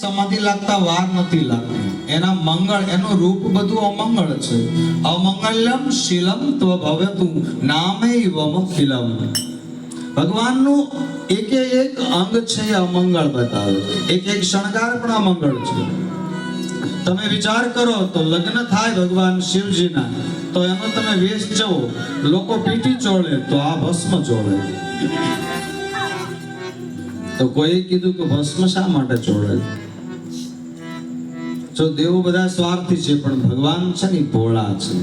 સમાધિ લાગતા વાર નથી લાગતી. એના મંગળ, એનું રૂપ બધું અમંગળ છે. અમંગલમ શીલમ ત્વ ભવતું નામે વમખિલમ ભગવાનનું એક એક અંગ છે એ અમંગળ બતાવે. એક એક શણગાર પણ અમંગળ છે. તમે વિચાર કરો, તો લગ્ન થાય ભગવાન શિવજીના, તો એનો તમે વેશ જવો. લોકો પીઠી ચોળે, તો આ ભસ્મ ચોળે. તો કોઈ કીધું કે ભસ્મ શા માટે ચોળે? જો દેવો બધા સ્વાર્થી છે, પણ ભગવાન છે ને ભોળા છે.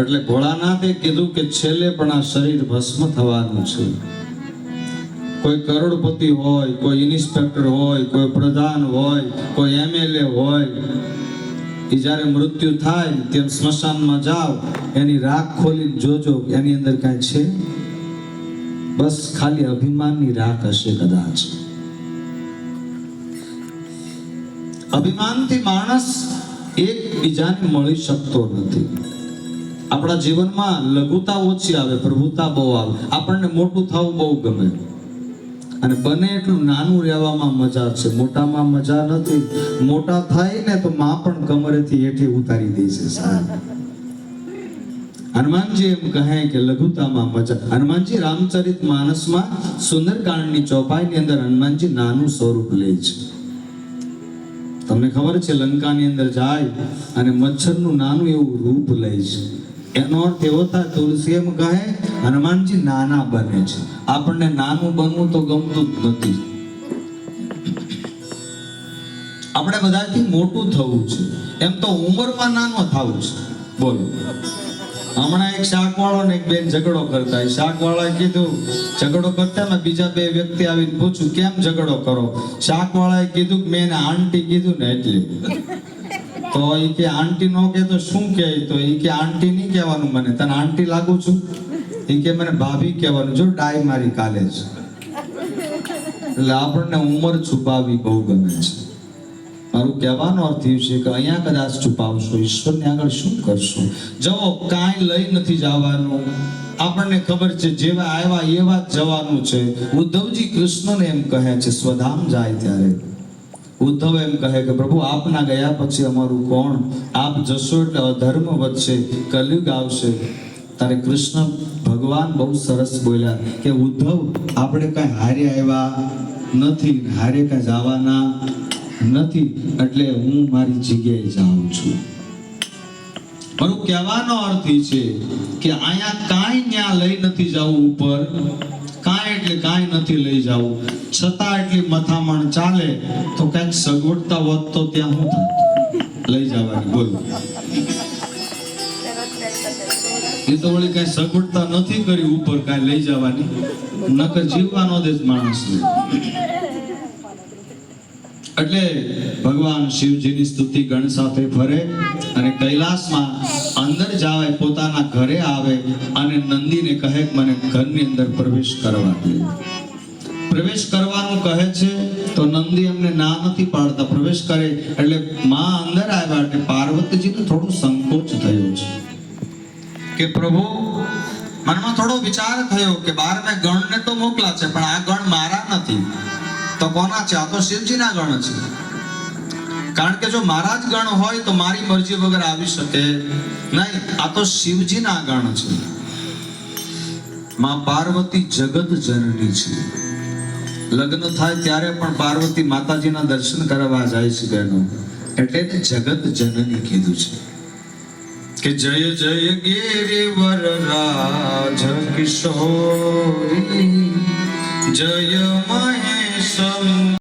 એટલે ભોળાનાથે કીધું કે છેલ્લે પણ આ શરીર ભસ્મ થવાનું છે. કોઈ કરોડપતિ હોય, કોઈ ઇન્સ્પેક્ટર હોય, કોઈ પ્રધાન હોય, કોઈ એમએલએ હોય એ જ્યારે મૃત્યુ થાય, તેમ સ્મશાનમાં જાઓ, એની રાખ ખોલીને જોજો એની અંદર કાંઈ છે? બસ ખાલી અભિમાનની રાખ હશે કદાચ. અભિમાનથી માણસ એકબીજાને મળી શકતો નથી. આપણા જીવનમાં લઘુતા ઓછી આવે, પ્રભુતા બહુ આવે. આપણને મોટું થવું બહુ ગમે. અને બને એટલું નાનું રહેવામાં મજા છે. મોટામાં મજા નથી. મોટા થાય ને તો માં પણ કમરેથી હેઠી ઉતારી દે છે હનુમાનજી એમ કહે કે લઘુતામાં મજા. હનુમાનજી રામચરિત માનસમાં સુંદરકાંડની ચોપાઈની અંદર હનુમાનજી નાનું સ્વરૂપ લે છે. તમને ખબર છે, લંકાની અંદર જાય અને મચ્છરનું નાનું એવું રૂપ લે છે. એનો અર્થ એવો થાય તુલસી એમ કહે, હનુમાનજી, નાના બને છે. આપણને નાનું બનવું તો ગમતું જ નથી. આપણે બધાથી મોટું થવું છે. એમ તો ઉંમરમાં નાનો થવું છે. બોલો. હમણાં એક શાકવાળો ને એક બેન ઝઘડો કરતા શાક શાકવાળાએ કીધું, ઝઘડો કરતા ને બીજા બે વ્યક્તિ આવીને પૂછ્યું, કેમ ઝઘડો કરો? શાકવાળાએ કીધું કે મેં એને આંટી કીધું ને એટલે. તો એ કે આંટી નો કે તો શું કે તો એ કે આંટી નહીં કહેવાનું મને. તને આંટી લાગુ છું? એ કે મને ભાભી કહેવાનું. જો ડાય મારી કાલે છે એટલે આપણને ઉંમર છુપાવી બહુ ગમે છે. મારું કહેવાનો અર્થ એ છે કે અહીંયા કદાચ છુપાવશો ઈશ્વરને આગળ શું કરશો? જવો કાંઈ લઈ નથી જવાનું. આપણને ખબર છે, જેવા આવ્યા એવા જવાનું છે. ઉદ્ધવજી કૃષ્ણને એમ કહે છે, સ્વધામ જાય ત્યારે. ઉદ્ધવ એમ કહે કે, પ્રભુ, આપના ગયા પછી અમારું કોણ? આપ જશો એટલે અધર્મ વધશે, કલયુગ આવશે. તારે કૃષ્ણ ભગવાન બહુ સરસ બોલ્યા કે, ઉદ્ધવ, આપણે કાંઈ હારે આવ્યા નથી હારે કાંઈ જવાના નથી, એટલે હું મારી જગ્યાએ જાઉં છું. મારો કહેવાનો અર્થ એ છે કે અહીંયા કાંઈ ન્યા લઈ નથી જવું ઉપર, કાંઈ એટલે કાંઈ નથી લઈ જવું. છતાં એટલી મથામણ ચાલે તો કંઈક સગવડતા હોત તો ત્યાં હું? લઈ જવાની, બોલો. એ તો વળી કઈ સગવડતા નથી કરી ઉપર કઈ લઈ જવાની. નકર જીવવાનો દેશ માણસને. એટલે ભગવાન શિવજીની સ્તુતિ ગણ સાથે ફરે અને કૈલાસમાં અંદર જાવે, પોતાના ઘરે આવે અને નંદીને કહે મને ઘરની અંદર પ્રવેશ કરવા દે. પ્રવેશ કરવાનું કહે છે તો નંદી એમને ના નથી પાડતા. પ્રવેશ કરે એટલે માં અંદર આવ્યા એટલે પાર્વતીજીને થોડું સંકોચ થયો છે. કે પ્રભુ, મનમાં થોડો વિચાર થયો કે બાર મેં ગણને તો મોકલા છે, પણ આ ગણ મારા નથી. તો કોના છે? આ તો શિવજીના ગણ છે. કારણ કે જો મારા જ ગણ હોય તો મારી મરજી વગર આવી શકે નહીં. આ તો શિવજીના ગણ છે. માં પાર્વતી જગત જનની છે. લગ્ન થાય ત્યારે પણ પાર્વતી માતાજીના દર્શન કરવા જાય છે બહેનો એટલે જગત જનની કીધું છે. કે જય જય ગિરિવર રાજ કિશોરી some